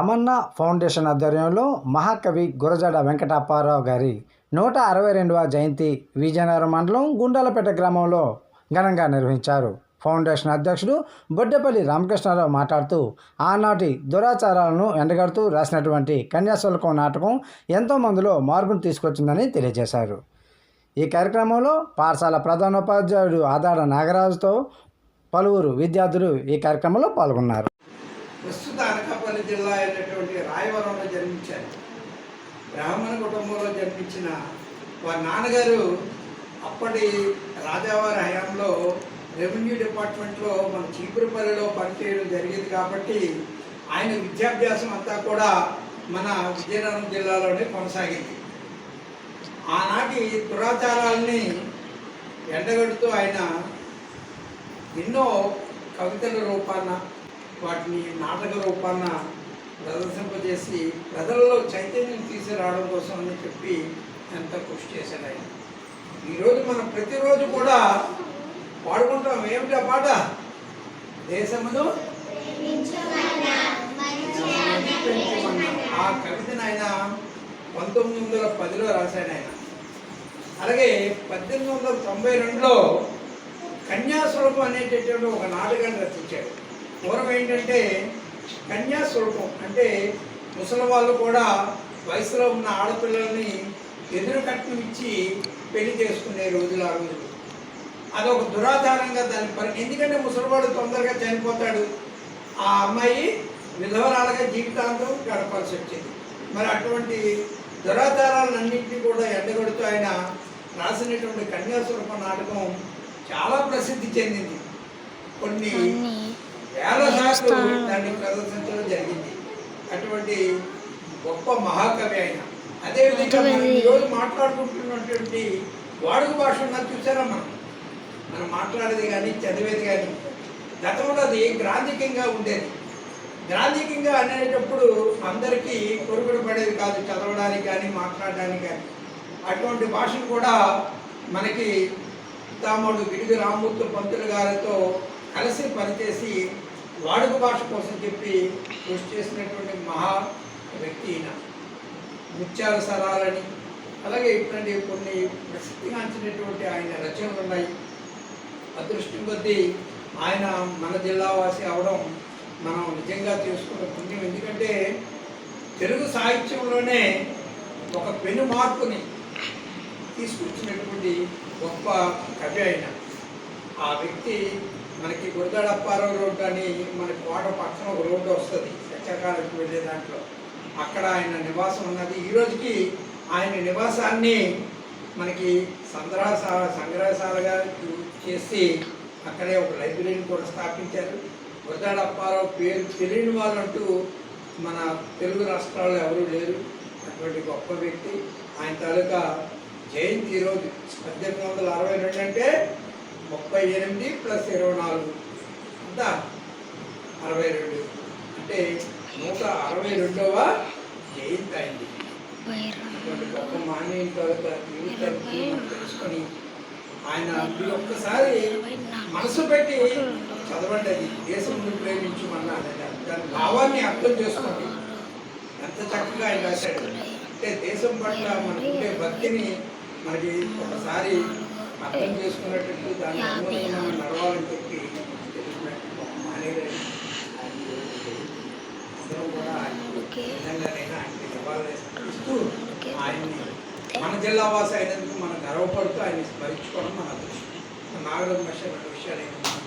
Tamannaah foundation ఆధ్వర్యంలో మహాకవి గురజాడ వెంకటప్పారావు గారి నూట అరవై రెండవ జయంతి విజయనగరం మండలం గుండాలపేట గ్రామంలో ఘనంగా నిర్వహించారు. ఫౌండేషన్ అధ్యక్షుడు బొడ్డపల్లి రామకృష్ణారావు మాట్లాడుతూ ఆనాటి దురాచారాలను ఎండగడుతూ రాసినటువంటి కన్యాశుల్కం నాటకం ఎంతో మందిలో మార్పును తీసుకొచ్చిందని తెలియజేశారు. ఈ కార్యక్రమంలో పాఠశాల ప్రధానోపాధ్యాయుడు ఆదాడ నాగరాజుతో పలువురు విద్యార్థులు ఈ కార్యక్రమంలో పాల్గొన్నారు. ప్రస్తుత అనకాపల్లి జిల్లా అయినటువంటి రాయవరంలో జన్మించారు. బ్రాహ్మణ కుటుంబంలో జన్మించిన వారి నాన్నగారు అప్పటి రాజావారి హయాంలో రెవెన్యూ డిపార్ట్మెంట్లో మన చీపురుపల్లిలో పనిచేయడం జరిగింది కాబట్టి ఆయన విద్యాభ్యాసం అంతా కూడా మన విజయనగరం జిల్లాలోనే కొనసాగింది. ఆనాటి దురాచారాలని ఎండగడుతూ ఆయన ఎన్నో కవితల రూపాన వాటిని నాటక రూపాన ప్రదర్శింపజేసి ప్రజలలో చైతన్యం తీసుకురావడం కోసం అని చెప్పి ఎంత కృషి చేశాడు ఆయన. ఈరోజు మనం ప్రతిరోజు కూడా పాడుకుంటాం. ఏమిటి ఆ పాట? దేశమును ఆ కవితను ఆయన పంతొమ్మిది వందల పదిలో రాశాడు ఆయన. అలాగే పద్దెనిమిది వందల తొంభై రెండులో కన్యాస్వరూపం అనేటటువంటి ఒక నాటకాన్ని రచించాడు. పూర్వం ఏంటంటే కన్యాస్వరూపం అంటే ముసలి వాళ్ళు కూడా వయసులో ఉన్న ఆడపిల్లల్ని ఎదురు కట్నం ఇచ్చి పెళ్ళి చేసుకునే రోజులు ఆ రోజులు. అదొక దురాధారంగా దాని పరి ఎందుకంటే ముసలివాడు తొందరగా చనిపోతాడు. ఆ అమ్మాయి విధవరాలుగా జీవితాంతం గడపాల్సి వచ్చింది. మరి అటువంటి దురాధారాలన్నింటినీ కూడా ఎండగొడుతూ ఆయన రాసినటువంటి కన్యాస్వరూప నాటకం చాలా ప్రసిద్ధి చెందింది. కొన్ని దాన్ని ప్రదర్శించడం జరిగింది. అటువంటి గొప్ప మహాకవి ఆయన. అదేవిధంగా మనం ఈరోజు మాట్లాడుకుంటున్నటువంటి వాడుక భాష ఉన్నది చూసారా మనం? మనం మాట్లాడేది కానీ చదివేది కానీ గతంలో అది గ్రాంధికంగా ఉండేది. గ్రాంధికంగా అనేటప్పుడు అందరికీ కొరుగుడు పడేది కాదు చదవడానికి కానీ మాట్లాడడానికి కానీ. అటువంటి భాషను కూడా మనకి తాముడు విడిగి రామూర్తి పంతులు గారితో కలిసి పనిచేసి వాడుక భాష కోసం చెప్పి కృషి చేసినటువంటి మహా వ్యక్తి ఈయన. ముత్యాల సరాలని అలాగే ఇటువంటి కొన్ని ప్రసిద్ధిగాంచినటువంటి ఆయన రచనలు ఉన్నాయి. అదృష్టం కొద్దీ ఆయన మన జిల్లావాసి అవడం మనం నిజంగా చేసుకున్న పుణ్యం. ఎందుకంటే తెలుగు సాహిత్యంలోనే ఒక పెను మార్పుని తీసుకొచ్చినటువంటి గొప్ప కవి ఆయన. ఆ వ్యక్తి మనకి గురదాడప్పారావు రోడ్డు అని మన కోట పక్కన ఒక రోడ్డు వస్తుంది సత్యకాలకు వెళ్ళే దాంట్లో. అక్కడ ఆయన నివాసం ఉన్నది. ఈ రోజుకి ఆయన నివాసాన్ని మనకి సంగ్రహశాల సంగ్రహశాలగా చేసి అక్కడే ఒక లైబ్రరీని కూడా స్థాపించారు. గురదాడప్పారావు పేరు తెలియని వాళ్ళంటూ మన తెలుగు రాష్ట్రాల్లో ఎవరూ లేరు. అటువంటి గొప్ప వ్యక్తి. ఆయన తాలూకా జయంతి ఈరోజు పద్దెనిమిది వందల అరవై రెండు అంటే ముప్పై ఎనిమిది ప్లస్ ఇరవై నాలుగు. అంతా అరవై రెండు. అంటే నూట అరవై రెండవ జయంతి అయింది. గొప్ప మాన్యం తెలుసుకొని ఆయన ఒక్కసారి మనసు పెట్టి చదవండి అది. దేశం ప్రేమించమన్నారు దాని భావాన్ని అర్థం చేసుకోండి. ఎంత చక్కగా ఆయన రాశాడు. అంటే దేశం పట్ల మనకుండే భక్తిని మనకి ఒకసారి అర్థం చేసుకున్నట్టు దాని అనుగుణంగా నడవాలని చెప్పి తెలిపినట్టు కూడా ఆయన విధంగానైనా ఆయనకి ఆయన్ని మన జిల్లా వాసి అయినందుకు మనం గర్వపడుతూ ఆయన స్మరించుకోవడం మన అదృష్టం. నాగరం మహర్షి రెండు విషయాలు ఏంటంటే